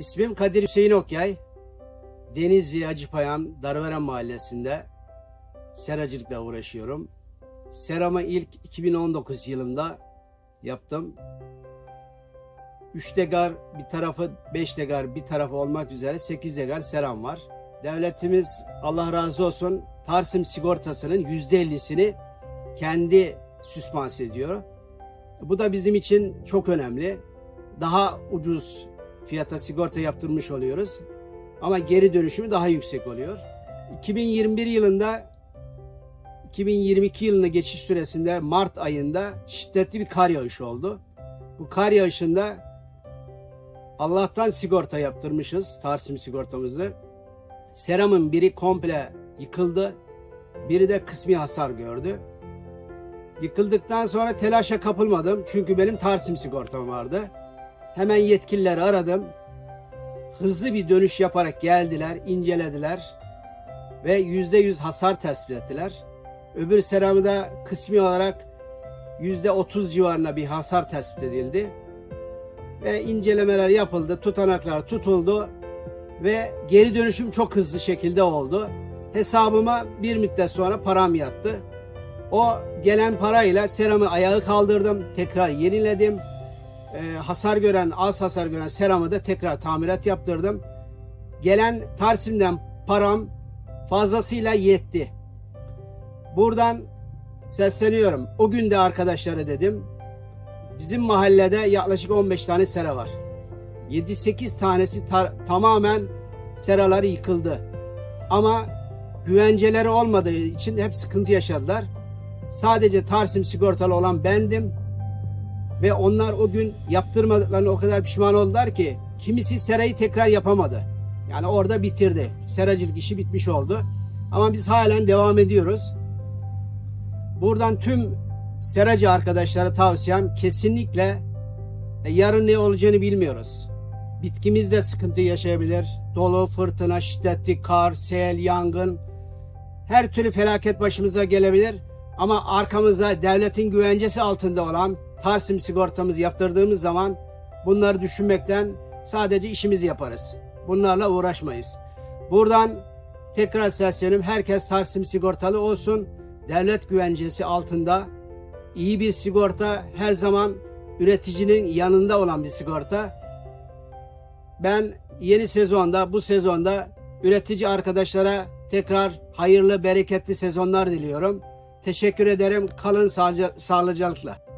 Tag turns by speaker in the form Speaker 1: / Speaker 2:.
Speaker 1: İsmim Kadir Hüseyin Okyay. Denizli Acıpayam Darveren Mahallesi'nde seracılıkla uğraşıyorum. Seramı ilk 2019 yılında yaptım. 3 degar bir tarafı, 5 degar bir tarafı olmak üzere 8 degar seram var. Devletimiz Allah razı olsun Tarsim sigortasının %50'sini kendi süspans ediyor. Bu da bizim için çok önemli. Daha ucuz fiyata sigorta yaptırmış oluyoruz. Ama geri dönüşümü daha yüksek oluyor. 2021 yılında 2022 yılına geçiş süresinde Mart ayında şiddetli bir kar yağışı oldu. Bu kar yağışında Allah'tan sigorta yaptırmışız, Tarsim sigortamızı. Seramın biri komple yıkıldı, biri de kısmi hasar gördü. Yıkıldıktan sonra telaşa kapılmadım çünkü benim Tarsim sigortam vardı. Hemen yetkilileri aradım. Hızlı bir dönüş yaparak geldiler, incelediler ve yüzde yüz hasar tespit ettiler. Öbür seramı da kısmi olarak yüzde otuz civarında bir hasar tespit edildi. Ve incelemeler yapıldı, tutanaklar tutuldu ve geri dönüşüm çok hızlı şekilde oldu. Hesabıma bir müddet sonra param yattı. O gelen parayla seramı ayağı kaldırdım, tekrar yeniledim. Ee, hasar gören, az hasar gören seramı da tekrar tamirat yaptırdım. Gelen Tarsim'den param fazlasıyla yetti. Buradan sesleniyorum. O gün de arkadaşlara dedim. Bizim mahallede yaklaşık 15 tane sera var. 7-8 tanesi tamamen seraları yıkıldı. Ama güvenceleri olmadığı için hep sıkıntı yaşadılar. Sadece Tarsim sigortalı olan bendim. Ve onlar o gün yaptırmadıklarına o kadar pişman oldular ki kimisi serayı tekrar yapamadı. Yani orada bitirdi. Seracılık işi bitmiş oldu. Ama biz halen devam ediyoruz. Buradan tüm seracı arkadaşlara tavsiyem kesinlikle e, yarın ne olacağını bilmiyoruz. Bitkimiz de sıkıntı yaşayabilir. Dolu, fırtına, şiddetli kar, sel, yangın her türlü felaket başımıza gelebilir. Ama arkamızda devletin güvencesi altında olan Tarsim sigortamızı yaptırdığımız zaman bunları düşünmekten sadece işimizi yaparız. Bunlarla uğraşmayız. Buradan tekrar sesleniyorum. Herkes Tarsim sigortalı olsun. Devlet güvencesi altında iyi bir sigorta her zaman üreticinin yanında olan bir sigorta. Ben yeni sezonda, bu sezonda üretici arkadaşlara tekrar hayırlı, bereketli sezonlar diliyorum. Teşekkür ederim. Kalın sağlıca- sağlıcakla.